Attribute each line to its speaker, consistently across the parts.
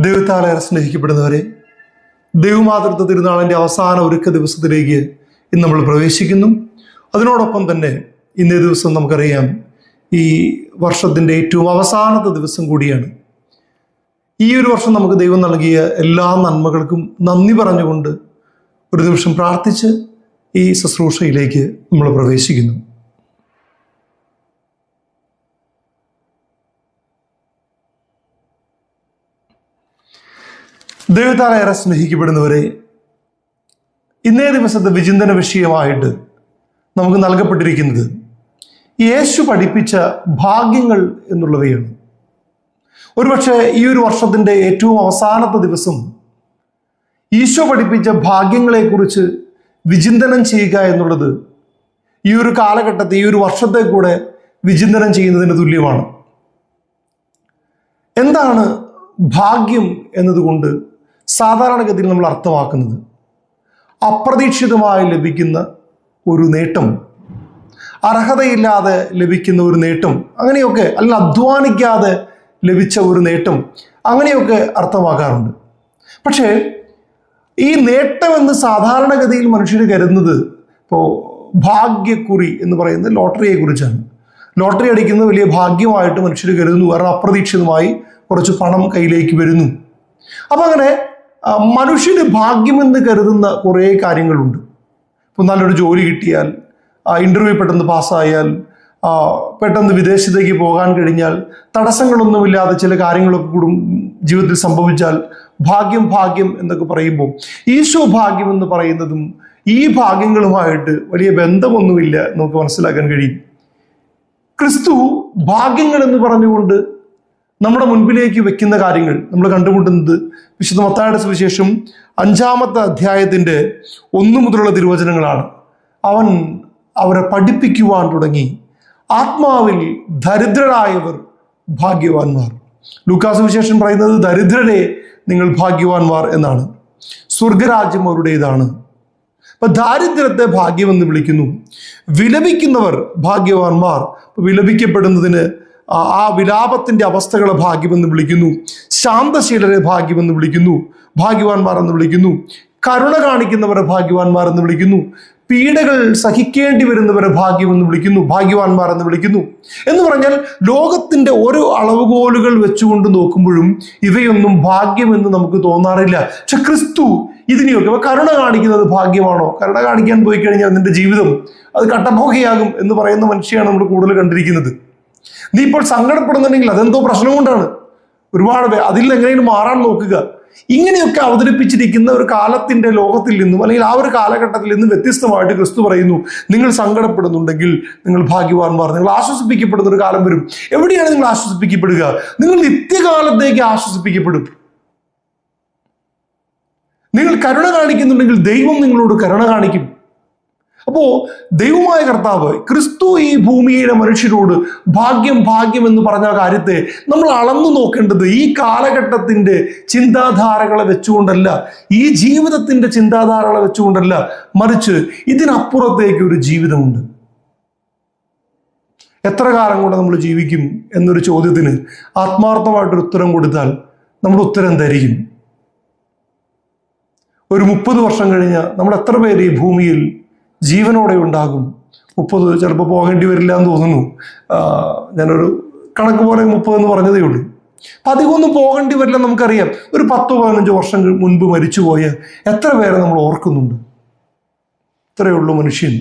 Speaker 1: ദൈവത്താലേറെ സ്നേഹിക്കപ്പെടുന്നവരെ ദൈവമാതൃത്വ തിരുനാളിന്റെ അവസാന ഒരുക്ക ദിവസത്തിലേക്ക് ഇന്ന് നമ്മൾ പ്രവേശിക്കുന്നു. അതിനോടൊപ്പം തന്നെ ഇന്നേ ദിവസം നമുക്കറിയാം ഈ വർഷത്തിന്റെ ഏറ്റവും അവസാനത്തെ ദിവസം കൂടിയാണ്. ഈ ഒരു വർഷം നമുക്ക് ദൈവം നൽകിയ എല്ലാ നന്മകൾക്കും നന്ദി പറഞ്ഞുകൊണ്ട് ഒരു നിമിഷം പ്രാർത്ഥിച്ച് ഈ ശുശ്രൂഷയിലേക്ക് നമ്മൾ പ്രവേശിക്കുന്നു. ദൈവത്താൽ ഏറെ സ്നേഹിക്കപ്പെടുന്നവരെ ഇന്നേ ദിവസത്തെ വിചിന്തന വിഷയമായിട്ട് നമുക്ക് നൽകപ്പെട്ടിരിക്കുന്നത് യേശു പഠിപ്പിച്ച ഭാഗ്യങ്ങൾ എന്നുള്ളവയാണ്. ഒരുപക്ഷെ ഈ ഒരു വർഷത്തിന്റെ ഏറ്റവും അവസാനത്തെ ദിവസം ഈശോ പഠിപ്പിച്ച ഭാഗ്യങ്ങളെക്കുറിച്ച് വിചിന്തനം ചെയ്യുക എന്നുള്ളത് ഈ ഒരു കാലഘട്ടത്തെ ഈ ഒരു വർഷത്തെ കൂടെ വിചിന്തനം ചെയ്യുന്നതിന് തുല്യമാണ്. എന്താണ് ഭാഗ്യം എന്നതുകൊണ്ട് സാധാരണഗതിയിൽ നമ്മൾ അർത്ഥമാക്കുന്നത് അപ്രതീക്ഷിതമായി ലഭിക്കുന്ന ഒരു നേട്ടം അർഹതയില്ലാതെ ലഭിക്കുന്ന ഒരു നേട്ടം അങ്ങനെയൊക്കെ അല്ലെങ്കിൽ അധ്വാനിക്കാതെ ലഭിച്ച ഒരു നേട്ടം അങ്ങനെയൊക്കെ അർത്ഥമാക്കാറുണ്ട്. പക്ഷേ ഈ നേട്ടം എന്ന് സാധാരണഗതിയിൽ മനുഷ്യർ കരുതുന്നത് ഇപ്പോൾ ഭാഗ്യക്കുറി എന്ന് പറയുന്നത് ലോട്ടറിയെ കുറിച്ചാണ് ലോട്ടറി അടിക്കുന്നത് വലിയ ഭാഗ്യമായിട്ട് മനുഷ്യർ കരുതുന്നു കാരണം അപ്രതീക്ഷിതമായി കുറച്ച് പണം കയ്യിലേക്ക് വരുന്നു. അപ്പം അങ്ങനെ മനുഷ്യന് ഭാഗ്യമെന്ന് കരുതുന്ന കുറേ കാര്യങ്ങളുണ്ട്. ഇപ്പം നല്ലൊരു ജോലി കിട്ടിയാൽ ഇന്റർവ്യൂ പെട്ടെന്ന് പാസ്സായാൽ പെട്ടെന്ന് വിദേശത്തേക്ക് പോകാൻ കഴിഞ്ഞാൽ തടസ്സങ്ങളൊന്നുമില്ലാതെ ചില കാര്യങ്ങളൊക്കെ കൂടും ജീവിതത്തിൽ സംഭവിച്ചാൽ ഭാഗ്യം ഭാഗ്യം എന്നൊക്കെ പറയുമ്പോൾ ഈശോ ഭാഗ്യം എന്ന് പറയുന്നതും ഈ ഭാഗ്യങ്ങളുമായിട്ട് വലിയ ബന്ധമൊന്നുമില്ല നമുക്ക് മനസ്സിലാക്കാൻ കഴിയും. ക്രിസ്തു ഭാഗ്യങ്ങൾ എന്ന് പറഞ്ഞുകൊണ്ട് നമ്മുടെ മുൻപിലേക്ക് വെക്കുന്ന കാര്യങ്ങൾ നമ്മൾ കണ്ടുമുട്ടുന്നത് വിശുദ്ധ മത്തായുടെ സുവിശേഷം അഞ്ചാമത്തെ അധ്യായത്തിന്റെ ഒന്നു മുതലുള്ള തിരുവചനങ്ങളാണ്. അവൻ അവരെ പഠിപ്പിക്കുവാൻ തുടങ്ങി. ആത്മാവിൽ ദരിദ്രരായവർ ഭാഗ്യവാന്മാർ. ലൂക്കാസ് വിശേഷം പറയുന്നത് ദരിദ്രരെ നിങ്ങൾ ഭാഗ്യവാന്മാർ എന്നാണ്. സ്വർഗരാജ്യം അവരുടേതാണ് അപ്പൊ ദാരിദ്ര്യത്തെ ഭാഗ്യമെന്ന് വിളിക്കുന്നു. വിലപിക്കുന്നവർ ഭാഗ്യവാന്മാർ. വിലപിക്കപ്പെടുന്നതിന് ആ- വിലാപത്തിന്റെ അവസ്ഥകളെ ഭാഗ്യമെന്ന് വിളിക്കുന്നു. ശാന്തശീലരെ ഭാഗ്യമെന്ന് വിളിക്കുന്നു. ഭാഗ്യവാന്മാർ എന്ന് വിളിക്കുന്നു. കരുണ കാണിക്കുന്നവരെ ഭാഗ്യവാന്മാർ എന്ന് വിളിക്കുന്നു. പീഡകൾ സഹിക്കേണ്ടി വരുന്നവരെ ഭാഗ്യമെന്ന് വിളിക്കുന്നു. ഭാഗ്യവാന്മാർ എന്ന് വിളിക്കുന്നു. എന്ന് പറഞ്ഞാൽ ലോകത്തിന്റെ ഓരോ അളവുകോലുകൾ വെച്ചുകൊണ്ട് നോക്കുമ്പോഴും ഇവയൊന്നും ഭാഗ്യമെന്ന് നമുക്ക് തോന്നാറില്ല. പക്ഷെ ക്രിസ്തു ഇതിനെയൊക്കെ കരുണ കാണിക്കുന്നത് ഭാഗ്യമാണോ? കരുണ കാണിക്കാൻ പോയി കഴിഞ്ഞാൽ നിന്റെ ജീവിതം അത് കട്ടപ്പോകയാകും എന്ന് പറയുന്ന മനുഷ്യയാണ് നമ്മൾ കൂടുതൽ കണ്ടിരിക്കുന്നത്. നീ ഇപ്പോൾ സങ്കടപ്പെടുന്നുണ്ടെങ്കിൽ അതെന്തോ പ്രശ്നം കൊണ്ടാണ്. ഒരുപാട് അതിൽ എങ്ങനെയും മാറാൻ നോക്കുക. ഇങ്ങനെയൊക്കെ അവതരിപ്പിച്ചിരിക്കുന്ന ഒരു കാലത്തിന്റെ ലോകത്തിൽ നിന്നും അല്ലെങ്കിൽ ആ ഒരു കാലഘട്ടത്തിൽ നിന്നും വ്യത്യസ്തമായിട്ട് ക്രിസ്തു പറയുന്നു നിങ്ങൾ സങ്കടപ്പെടുന്നുണ്ടെങ്കിൽ നിങ്ങൾ ഭാഗ്യവാന്മാർ നിങ്ങൾ ആശ്വസിപ്പിക്കപ്പെടുന്ന ഒരു കാലം വരും. എവിടെയാണ് നിങ്ങൾ ആശ്വസിപ്പിക്കപ്പെടുക? നിങ്ങൾ നിത്യകാലത്തേക്ക് ആശ്വസിപ്പിക്കപ്പെടും. നിങ്ങൾ കരുണ കാണിക്കുന്നുണ്ടെങ്കിൽ ദൈവം നിങ്ങളോട് കരുണ കാണിക്കും. അപ്പോ ദൈവമായ കർത്താവ് ക്രിസ്തു ഈ ഭൂമിയിലെ മനുഷ്യരോട് ഭാഗ്യം ഭാഗ്യം എന്ന് പറഞ്ഞ കാര്യത്തെ നമ്മൾ അളന്നു നോക്കേണ്ടത് ഈ കാലഘട്ടത്തിന്റെ ചിന്താധാരകളെ വെച്ചുകൊണ്ടല്ല ഈ ജീവിതത്തിന്റെ ചിന്താധാരകളെ വെച്ചുകൊണ്ടല്ല മറിച്ച് ഇതിനപ്പുറത്തേക്ക് ഒരു ജീവിതമുണ്ട്. എത്ര കാലം കൊണ്ട് നമ്മൾ ജീവിക്കും എന്നൊരു ചോദ്യത്തിന് ആത്മാർത്ഥമായിട്ടൊരു ഉത്തരം കൊടുത്താൽ നമ്മൾ ഉത്തരം ധരിക്കും ഒരു മുപ്പത് വർഷം കഴിഞ്ഞ് നമ്മൾ എത്ര പേര് ഈ ഭൂമിയിൽ ജീവനോടെ ഉണ്ടാകും. മുപ്പത് ചിലപ്പോൾ പോകേണ്ടി വരില്ല എന്ന് തോന്നുന്നു. ഞാനൊരു കണക്ക് പോലെ മുപ്പത് എന്ന് പറഞ്ഞതേ ഉള്ളൂ. അപ്പം അധികമൊന്നും പോകേണ്ടി വരില്ല നമുക്കറിയാം. ഒരു പത്തോ പതിനഞ്ചോ വർഷം മുൻപ് മരിച്ചു പോയ എത്ര പേരെ നമ്മൾ ഓർക്കുന്നുണ്ട്? ഇത്രയേ ഉള്ളൂ മനുഷ്യൻ.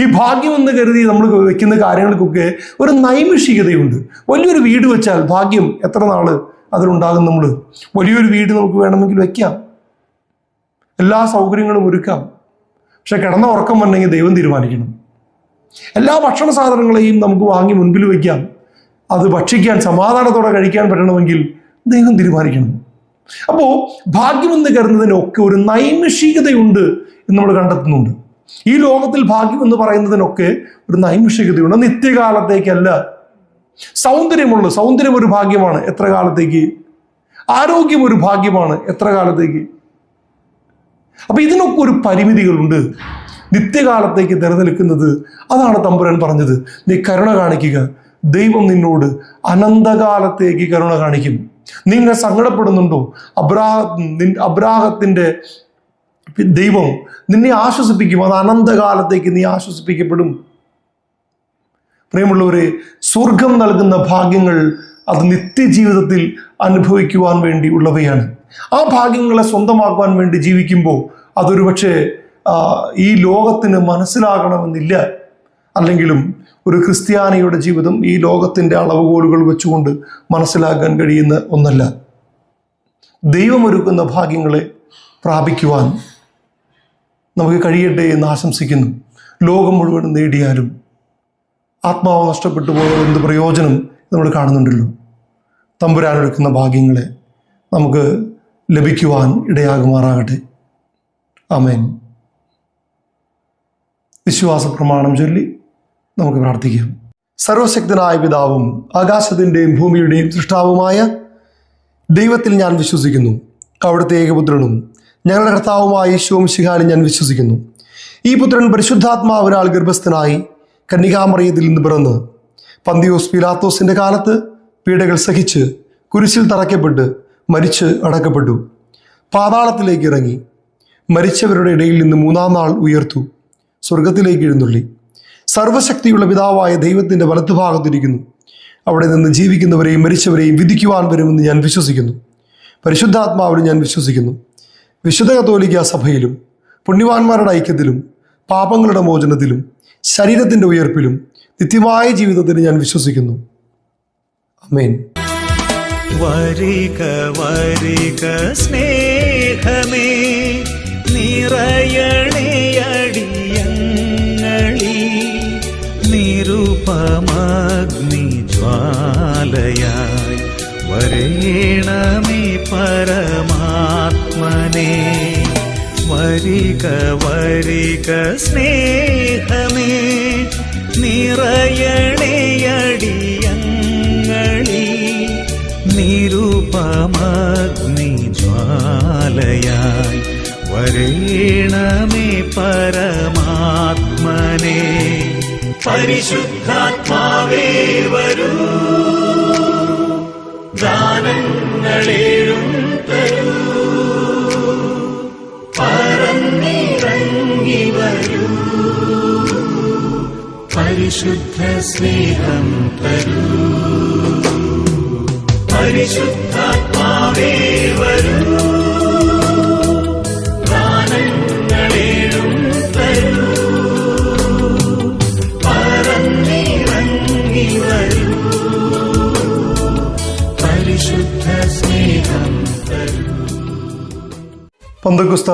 Speaker 1: ഈ ഭാഗ്യം എന്ന് കരുതി നമ്മൾ വെക്കുന്ന കാര്യങ്ങൾക്കൊക്കെ ഒരു നൈമിഷികതയുണ്ട്. വലിയൊരു വീട് വെച്ചാൽ ഭാഗ്യം എത്ര നാൾ അതിലുണ്ടാകും നമ്മൾ? വലിയൊരു വീട് നമുക്ക് വേണമെങ്കിൽ വെക്കാം. എല്ലാ സൗകര്യങ്ങളും ഒരുക്കാം. പക്ഷെ കിടന്ന ഉറക്കം വന്നെങ്കിൽ ദൈവം തീരുമാനിക്കണം. എല്ലാ ഭക്ഷണ സാധനങ്ങളെയും നമുക്ക് വാങ്ങി മുൻപിൽ വയ്ക്കാം അത് ഭക്ഷിക്കാൻ സമാധാനത്തോടെ കഴിക്കാൻ പറ്റണമെങ്കിൽ ദൈവം തീരുമാനിക്കണം. അപ്പോൾ ഭാഗ്യമെന്ന് കരുതുന്നതിനൊക്കെ ഒരു നൈമിഷികതയുണ്ട് എന്ന് നമ്മൾ കണ്ടെത്തുന്നുണ്ട്. ഈ ലോകത്തിൽ ഭാഗ്യം എന്ന് പറയുന്നതിനൊക്കെ ഒരു നൈമിഷികതയുണ്ട്. നിത്യകാലത്തേക്കല്ല. സൗന്ദര്യമുള്ള സൗന്ദര്യം ഒരു ഭാഗ്യമാണ് എത്ര കാലത്തേക്ക്? ആരോഗ്യം ഒരു ഭാഗ്യമാണ് എത്ര കാലത്തേക്ക്? അപ്പൊ ഇതിനൊക്കെ ഒരു പരിമിതികളുണ്ട്. നിത്യകാലത്തേക്ക് നിലനിൽക്കുന്നത് അതാണ് തമ്പുരാൻ പറഞ്ഞത്. നീ കരുണ കാണിക്കുക. ദൈവം നിന്നോട് അനന്തകാലത്തേക്ക് കരുണ കാണിക്കും. നിങ്ങൾ സങ്കടപ്പെടുന്നുണ്ടോ? അബ്രാഹ അബ്രാഹത്തിന്റെ ദൈവം നിന്നെ ആശ്വസിപ്പിക്കും. അത് അനന്തകാലത്തേക്ക് നീ ആശ്വസിപ്പിക്കപ്പെടും. പ്രിയമുള്ളവരെ സ്വർഗം നൽകുന്ന ഭാഗ്യങ്ങൾ അത് നിത്യജീവിതത്തിൽ അനുഭവിക്കുവാൻ വേണ്ടി ഉള്ളവയാണ്. ആ ഭാഗ്യങ്ങളെ സ്വന്തമാക്കുവാൻ വേണ്ടി ജീവിക്കുമ്പോൾ അതൊരു പക്ഷേ ഈ ലോകത്തിന് മനസ്സിലാകണമെന്നില്ല. അല്ലെങ്കിലും ഒരു ക്രിസ്ത്യാനിയുടെ ജീവിതം ഈ ലോകത്തിന്റെ അളവുകോലുകൾ വെച്ചുകൊണ്ട് മനസ്സിലാക്കാൻ കഴിയുന്ന ഒന്നല്ല. ദൈവമൊരുക്കുന്ന ഭാഗ്യങ്ങളെ പ്രാപിക്കുവാൻ നമുക്ക് കഴിയട്ടെ എന്ന് ആശംസിക്കുന്നു. ലോകം മുഴുവൻ നേടിയാലും ആത്മാവ് നഷ്ടപ്പെട്ടു പോയത് എന്ത് പ്രയോജനം നമ്മൾ കാണുന്നുണ്ടല്ലോ. തമ്പുരാനൊരുക്കുന്ന ഭാഗ്യങ്ങളെ നമുക്ക് ലഭിക്കുവാൻ ഇടയാകുമാറാകട്ടെ. അമേൻ വിശ്വാസ പ്രമാണം ചൊല്ലി നമുക്ക് പ്രാർത്ഥിക്കാം. സർവശക്തനായ പിതാവും ആകാശത്തിന്റെയും ഭൂമിയുടെയും സൃഷ്ടാവുമായ ദൈവത്തിൽ ഞാൻ വിശ്വസിക്കുന്നു. അവിടുത്തെ ഏകപുത്രനും ഞങ്ങളുടെ കർത്താവുമായ യേശുവും ശിഹാനും ഞാൻ വിശ്വസിക്കുന്നു. ഈ പുത്രൻ പരിശുദ്ധാത്മാവിനാൽ ഗർഭസ്ഥനായി കന്യകാമറിയത്തിൽ നിന്ന് പിറന്ന് പന്തിയോസ് പിലാത്തോസിന്റെ കാലത്ത് പീഡകൾ സഹിച്ച് കുരിശിൽ തറയ്ക്കപ്പെട്ട് മരിച്ച് അടക്കപ്പെട്ടു. പാതാളത്തിലേക്ക് ഇറങ്ങി. മരിച്ചവരുടെ ഇടയിൽ നിന്ന് മൂന്നാം നാൾ ഉയർത്തു. സ്വർഗത്തിലേക്ക് എഴുന്നള്ളി. സർവശക്തിയുള്ള പിതാവായ ദൈവത്തിന്റെ വലത്തുഭാഗത്തിരിക്കുന്നു. അവിടെ നിന്ന് ജീവിക്കുന്നവരെയും മരിച്ചവരെയും വിധിക്കുവാൻ വരുമെന്ന് ഞാൻ വിശ്വസിക്കുന്നു. പരിശുദ്ധാത്മാവിലും ഞാൻ വിശ്വസിക്കുന്നു. വിശുദ്ധ കത്തോലിക്ക സഭയിലും പുണ്യവാന്മാരുടെ ഐക്യത്തിലും പാപങ്ങളുടെ മോചനത്തിലും ശരീരത്തിന്റെ ഉയർപ്പിലും നിത്യമായ ജീവിതത്തിന് ഞാൻ വിശ്വസിക്കുന്നു. അമേൻ
Speaker 2: വരിക വരിക സ്നേഹമേ നിറയണിയടിയങ്ങളി നിരുപമഗ്നി ജ്വാലയായി വരേണമേ പരമാത്മനെ. വരിക വരിക സ്നേഹമേ നിറയണയടിയങ്ങളി നിരുപമഗ്നി ജ്വാലയായി വരേണമേ പരമാത്മനെ. പരിശുദ്ധാത്മാവേ വരൂ. ദാനങ്ങളേഴും തരൂ. പറന്നിറങ്ങി വരൂ. പരിശുദ്ധ സ്നേഹം തരൂ. പരിശുദ്ധാത്മാവേ പരിശുദ്ധ സ്നേഹം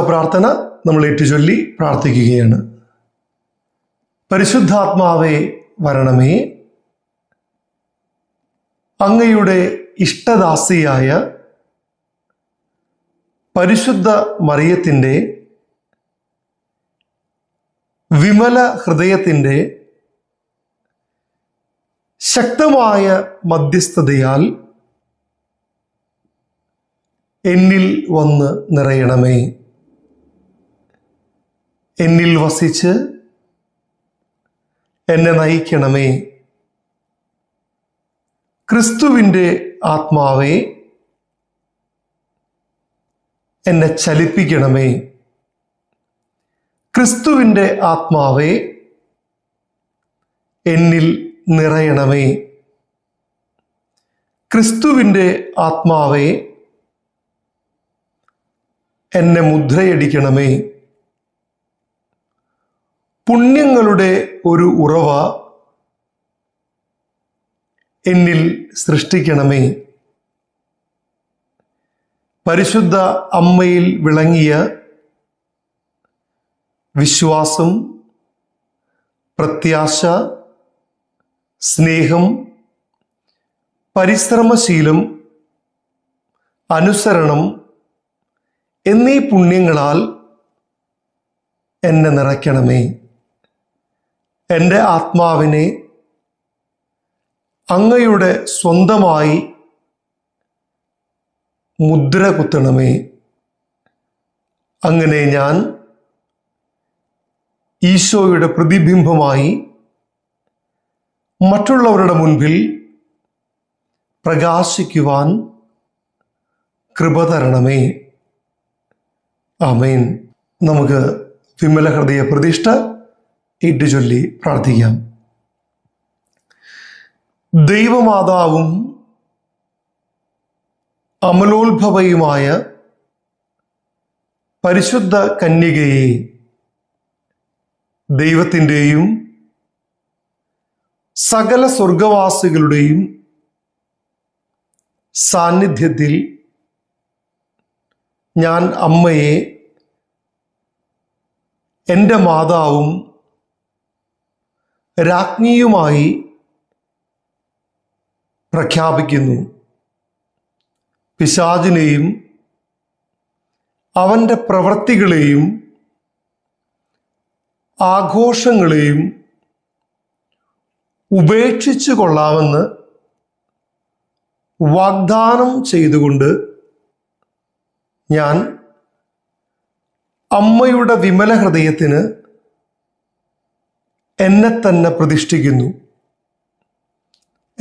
Speaker 1: പ്രാർത്ഥന നമ്മൾ ഏറ്റുചൊല്ലി പ്രാർത്ഥിക്കുകയാണ്. പരിശുദ്ധാത്മാവേ വരണമേ. അങ്ങയുടെ ഇഷ്ടദാസിയായ പരിശുദ്ധ മറിയത്തിന്റെ വിമല ഹൃദയത്തിന്റെ ശക്തമായ മധ്യസ്ഥതയാൽ എന്നിൽ വന്ന് നിറയണമേ. എന്നിൽ വസിച്ച് എന്നെ നയിക്കണമേ. ക്രിസ്തുവിന്റെ ആത്മാവെ എന്നെ ചലിപ്പിക്കണമേ. ക്രിസ്തുവിന്റെ ആത്മാവേ എന്നിൽ നിറയണമേ. ക്രിസ്തുവിന്റെ ആത്മാവേ എന്നെ മുദ്രയടിക്കണമേ. പുണ്യങ്ങളുടെ ഒരു ഉറവ എന്നിൽ സൃഷ്ടിക്കണമേ. പരിശുദ്ധ അമ്മയിൽ വിളങ്ങിയ വിശ്വാസം പ്രത്യാശ സ്നേഹം പരിശ്രമശീലം അനുസരണം എന്നീ പുണ്യങ്ങളാൽ എന്നെ നിറയ്ക്കണമേ. എന്റെ ആത്മാവിനെ അങ്ങയുടെ സ്വന്തമായി മുദ്ര കുത്തണമേ. അങ്ങനെ ഞാൻ ഈശോയുടെ പ്രതിബിംബമായി മറ്റുള്ളവരുടെ മുൻപിൽ പ്രകാശിക്കുവാൻ കൃപ തരണമേ. ആമേൻ. നമുക്ക് വിമല ഹൃദയ പ്രതിഷ്ഠ ഇട്ടുചൊല്ലി പ്രാർത്ഥിക്കാം. ദൈവമാതാവും അമലോത്ഭവയുമായ പരിശുദ്ധ കന്യകയെ ദൈവത്തിന്റെയും സകല സ്വർഗവാസികളുടെയും സാന്നിധ്യത്തിൽ ഞാൻ അമ്മയെ എന്റെ മാതാവും രാജ്ഞിയുമായി പ്രഖ്യാപിക്കുന്നു. പിശാചിനെയും അവന്റെ പ്രവൃത്തികളെയും ആഘോഷങ്ങളെയും ഉപേക്ഷിച്ചു കൊള്ളാമെന്ന് വാഗ്ദാനം ചെയ്തുകൊണ്ട് ഞാൻ അമ്മയുടെ വിമല ഹൃദയത്തിന് എന്നെ തന്നെ പ്രതിഷ്ഠിക്കുന്നു.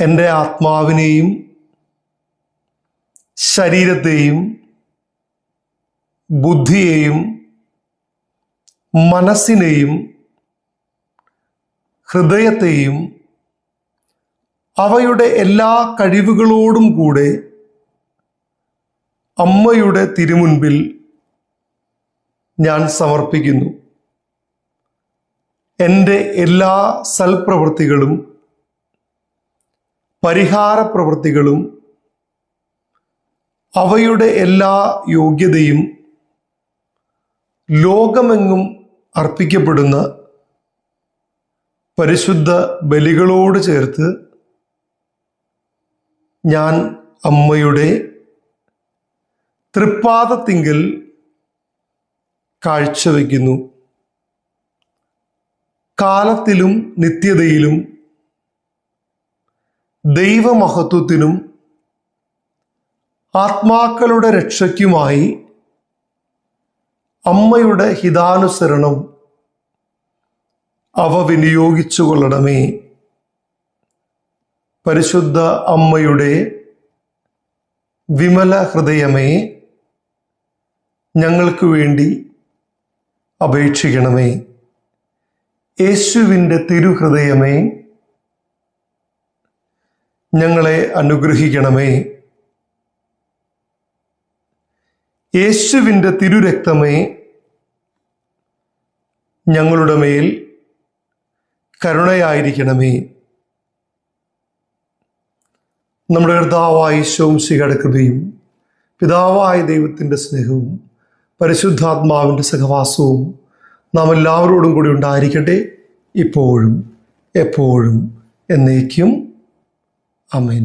Speaker 1: എന്റെ ആത്മാവിനെയും ശരീരത്തെയും ബുദ്ധിയെയും മനസ്സിനെയും ഹൃദയത്തെയും അവയുടെ എല്ലാ കഴിവുകളോടും കൂടെ അമ്മയുടെ തിരുമുൻപിൽ ഞാൻ സമർപ്പിക്കുന്നു. എന്റെ എല്ലാ സൽപ്രവൃത്തികളും പരിഹാര പ്രവൃത്തികളും അവയുടെ എല്ലാ യോഗ്യതയും ലോകമെങ്ങും അർപ്പിക്കപ്പെടുന്ന പരിശുദ്ധ ബലികളോട് ചേർത്ത് ഞാൻ അമ്മയുടെ തൃപ്പാദത്തിങ്കൽ കാഴ്ചവെക്കുന്നു. കാലത്തിലും നിത്യതയിലും ദൈവമഹത്വത്തിനും ആത്മാക്കളുടെ രക്ഷയ്ക്കുമായി അമ്മയുടെ ഹിതാനുസരണം അവ വിനിയോഗിച്ചു കൊള്ളണമേ. പരിശുദ്ധ അമ്മയുടെ വിമല ഹൃദയമേ ഞങ്ങൾക്ക് വേണ്ടി അപേക്ഷിക്കണമേ. യേശുവിന്റെ തിരുഹൃദയമേ ഞങ്ങളെ അനുഗ്രഹിക്കണമേ. യേശുവിന്റെ തിരുരക്തമേ ഞങ്ങളുടെ മേൽ കരുണയായിരിക്കണമേ. നമ്മുടെ കർത്താവായ ശോംശികയുടെ പിതാവായ ദൈവത്തിന്റെ സ്നേഹവും പരിശുദ്ധാത്മാവിന്റെ സഹവാസവും നാം എല്ലാവരോടും കൂടി ഉണ്ടായിരിക്കട്ടെ. ഇപ്പോഴും എപ്പോഴും എന്നേക്കും അമേൻ